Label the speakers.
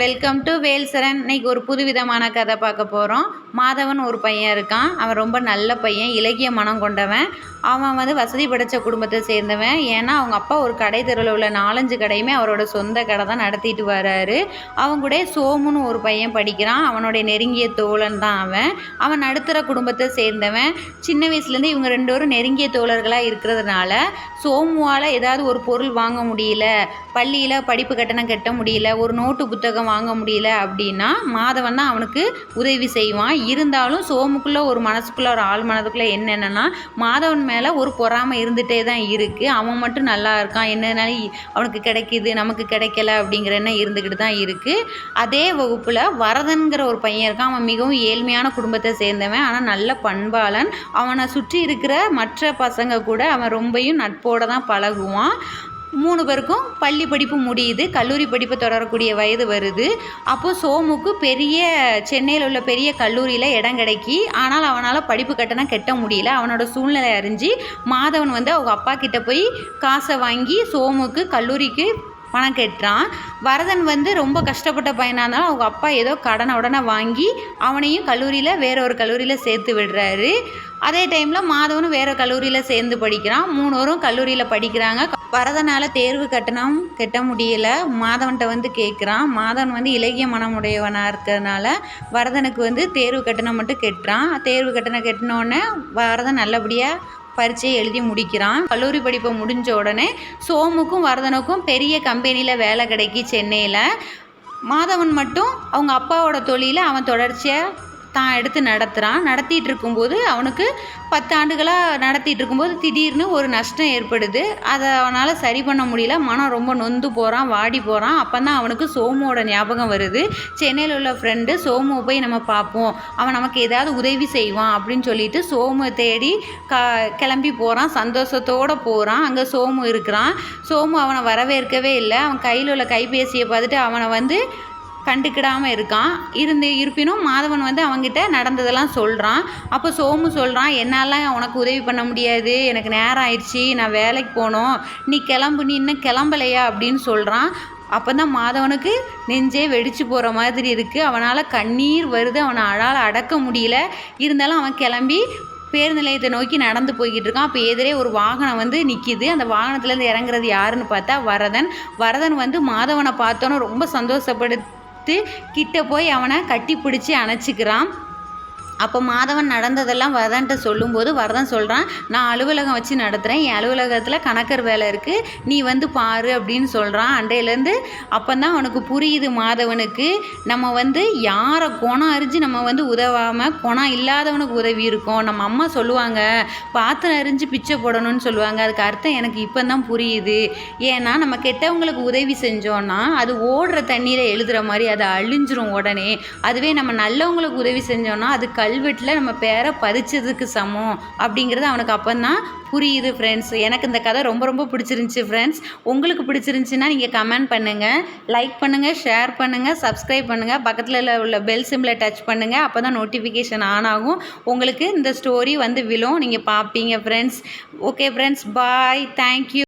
Speaker 1: Welcome to Velsaran இன்னைக்கு ஒரு புதுவிதமான கதை பார்க்க போகிறோம் மாதவன் ஒரு பையன் இருக்கான். அவன் ரொம்ப நல்ல பையன் இலக்கிய மனம் கொண்டவன். அவன் வந்து வசதி படைத்த குடும்பத்தை சேர்ந்தவன். ஏன்னா அவங்க அப்பா ஒரு கடை தெருவில் உள்ள நாலஞ்சு கடையுமே அவரோட சொந்த கடை தான் நடத்திட்டு வராரு. அவங்க கூட சோமுன்னு ஒரு பையன் படிக்கிறான். அவனுடைய நெருங்கிய தோழன் தான் அவன். அவன் நடுத்தர குடும்பத்தை சேர்ந்தவன். சின்ன வயசுலேருந்து இவங்க ரெண்டு பேரும் நெருங்கிய தோழர்களாக இருக்கிறதுனால சோமுவால் ஏதாவது ஒரு பொருள் வாங்க முடியல. பள்ளியில் படிப்பு கட்டணம் கட்ட முடியல. ஒரு நோட்டு புத்தகம் வாங்க முடியல அப்படின்னா மாதவன் தான் அவனுக்கு உதவி செய்வான். இருந்தாலும் சோமுக்குள்ளே ஒரு மனசுக்குள்ளே ஒரு ஆள் மனதுக்குள்ளே என்னென்னா மாதவன் மேலே ஒரு பொறாமை இருந்துகிட்டே தான் இருக்குது அவன் மட்டும் நல்லா இருக்கான். என்னன்னாலும் அவனுக்கு கிடைக்கிது நமக்கு கிடைக்கல அப்படிங்கிற எண்ணம் இருந்துக்கிட்டு தான் இருக்குது அதே வகுப்பில் வரதன்கிற ஒரு பையன் இருக்கான். அவன் மிகவும் ஏழ்மையான குடும்பத்தை சேர்ந்தவன். ஆனால் நல்ல பண்பாளன். அவனை சுற்றி இருக்கிற மற்ற பசங்க கூட அவன் ரொம்பையும் நட்போடு தான் பழகுவான். மூணு பேருக்கும் பள்ளி படிப்பு முடியுது கல்லூரி படிப்பு தொடரக்கூடிய வயது வருது. அப்போது சோமுக்கு பெரிய சென்னையில் உள்ள பெரிய கல்லூரியில் இடம் கிடைக்கி ஆனால் அவனால் படிப்பு கட்டணம் கட்ட முடியல. அவனோட சூழ்நிலை அறிஞ்சு மாதவன் வந்து அவங்க அப்பா கிட்ட போய் காசை வாங்கி சோமுக்கு கல்லூரிக்கு பணம் கட்டுறான். வரதன் வந்து ரொம்ப கஷ்டப்பட்ட பையனாக இருந்தாலும் அவங்க அப்பா ஏதோ கடனை உடனே வாங்கி அவனையும் கல்லூரியில் வேற ஒரு கல்லூரியில் சேர்த்து விடுறாரு. அதே டைமில் மாதவனும் வேறு கல்லூரியில் சேர்ந்து படிக்கிறான். மூணோரும் கல்லூரியில் படிக்கிறாங்க. வரதனால் தேர்வு கட்டணம் கட்ட முடியல. மாதவன்கிட்ட வந்து கேட்குறான் மாதவன் வந்து இலகிய மனமுடையவனாக இருக்கிறதுனால வரதனுக்கு வந்து தேர்வு கட்டணம் மட்டும் கட்டுறான். தேர்வு கட்டணம் கெட்டினோடனே வரதன் நல்லபடியாக பரீட்சையை எழுதி முடிக்கிறான். கல்லூரி படிப்பை முடிஞ்ச உடனே சோமுக்கும் வரதனுக்கும் பெரிய கம்பெனியில் வேலை கிடைக்கி சென்னையில். மாதவன் மட்டும் அவங்க அப்பாவோட தொழிலை அவன் தொடர்ச்சியாக தான் எடுத்து நடத்துகிறான் நடத்திட்டு இருக்கும்போது அவனுக்கு பத்து ஆண்டுகளாக நடத்திட்டு இருக்கும்போது திடீர்னு ஒரு நஷ்டம் ஏற்படுது. அதை அவனால் சரி பண்ண முடியல. மனம் ரொம்ப நொந்து போகிறான் வாடி போகிறான் அப்போ தான் அவனுக்கு சோமுவோட ஞாபகம் வருது. சென்னையில் உள்ள ஃப்ரெண்டு சோமு போய் நம்ம பார்ப்போம். அவன் நமக்கு ஏதாவது உதவி செய்வான் அப்படின்னு சொல்லிட்டு சோமு தேடி க கிளம்பி போகிறான் சந்தோஷத்தோடு போகிறான் அங்கே சோமு இருக்கிறான். சோமு அவனை வரவேற்கவே இல்லை. அவன் கையில் உள்ள கைபேசியை பார்த்துட்டு அவனை வந்து கண்டுக்கிடாமல் இருக்கான். இருந்து இருப்பினும் மாதவன் வந்து அவங்ககிட்ட நடந்ததெல்லாம் சொல்கிறான் அப்போ சோமு சொல்கிறான் என்னால் உனக்கு உதவி பண்ண முடியாது. எனக்கு நேரம் ஆயிடுச்சு. நான் வேலைக்கு போகணும் நீ கிளம்பு. நீ இன்னும் கிளம்பலையா? அப்படின்னு சொல்கிறான் அப்போ தான் மாதவனுக்கு நெஞ்சே வெடிச்சு போகிற மாதிரி இருக்குது அவனால் கண்ணீர் வருது. அவனை அழால் அடக்க முடியல. இருந்தாலும் அவன் கிளம்பி பேருந்து நிலையத்தை நோக்கி நடந்து போய்கிட்டு இருக்கான். அப்போ எதிரே ஒரு வாகனம் வந்து நிற்கிது அந்த வாகனத்துலேருந்து இறங்குறது யாருன்னு பார்த்தா வரதன். வரதன் வந்து மாதவனை பார்த்தோன்னே ரொம்ப சந்தோஷப்படு கிட்ட போய் அவனை கட்டி பிடிச்சி அணைச்சிக்கிறான். அப்போ மாதவன் நடந்ததெல்லாம் வரதன்ட்ட சொல்லும்போது வரதன் சொல்கிறான் நான் அலுவலகம் வச்சு நடத்துகிறேன் என் அலுவலகத்தில் கணக்கர் வேலை இருக்குது நீ வந்து பாரு அப்படின்னு சொல்கிறான் அண்டையிலேருந்து அப்போ தான் அவனுக்கு புரியுது மாதவனுக்கு. நம்ம வந்து யாரை குணம் அறிஞ்சு நம்ம வந்து உதவாமல் குணம் இல்லாதவனுக்கு உதவி இருக்கும். நம்ம அம்மா சொல்லுவாங்க பாத்திரம் அறிஞ்சு பிச்சை போடணும்னு சொல்லுவாங்க. அதுக்கு அர்த்தம் எனக்கு இப்போ தான் புரியுது. ஏன்னா நம்ம கெட்டவங்களுக்கு உதவி செஞ்சோன்னா அது ஓடுற தண்ணீரை எழுதுகிற மாதிரி அது அழிஞ்சிரும் உடனே. அதுவே நம்ம நல்லவங்களுக்கு உதவி செஞ்சோன்னா அது கல் கல்வெட்டில் நம்ம பேரை பதிச்சதுக்கு சமம் அப்படிங்கிறது அவனுக்கு அப்போந்தான் புரியுது ஃப்ரெண்ட்ஸ் எனக்கு இந்த கதை ரொம்ப ரொம்ப பிடிச்சிருந்துச்சி ஃப்ரெண்ட்ஸ் உங்களுக்கு பிடிச்சிருந்துச்சின்னா நீங்கள் கமெண்ட் பண்ணுங்கள் லைக் பண்ணுங்கள் ஷேர் பண்ணுங்கள் சப்ஸ்கிரைப் பண்ணுங்கள் பக்கத்தில் உள்ள பெல் சிம்மில் டச் பண்ணுங்கள் அப்போ தான் நோட்டிஃபிகேஷன் ஆன் ஆகும். உங்களுக்கு இந்த ஸ்டோரி வந்து விழும். நீங்கள் பார்ப்பீங்க friends okay friends bye thank you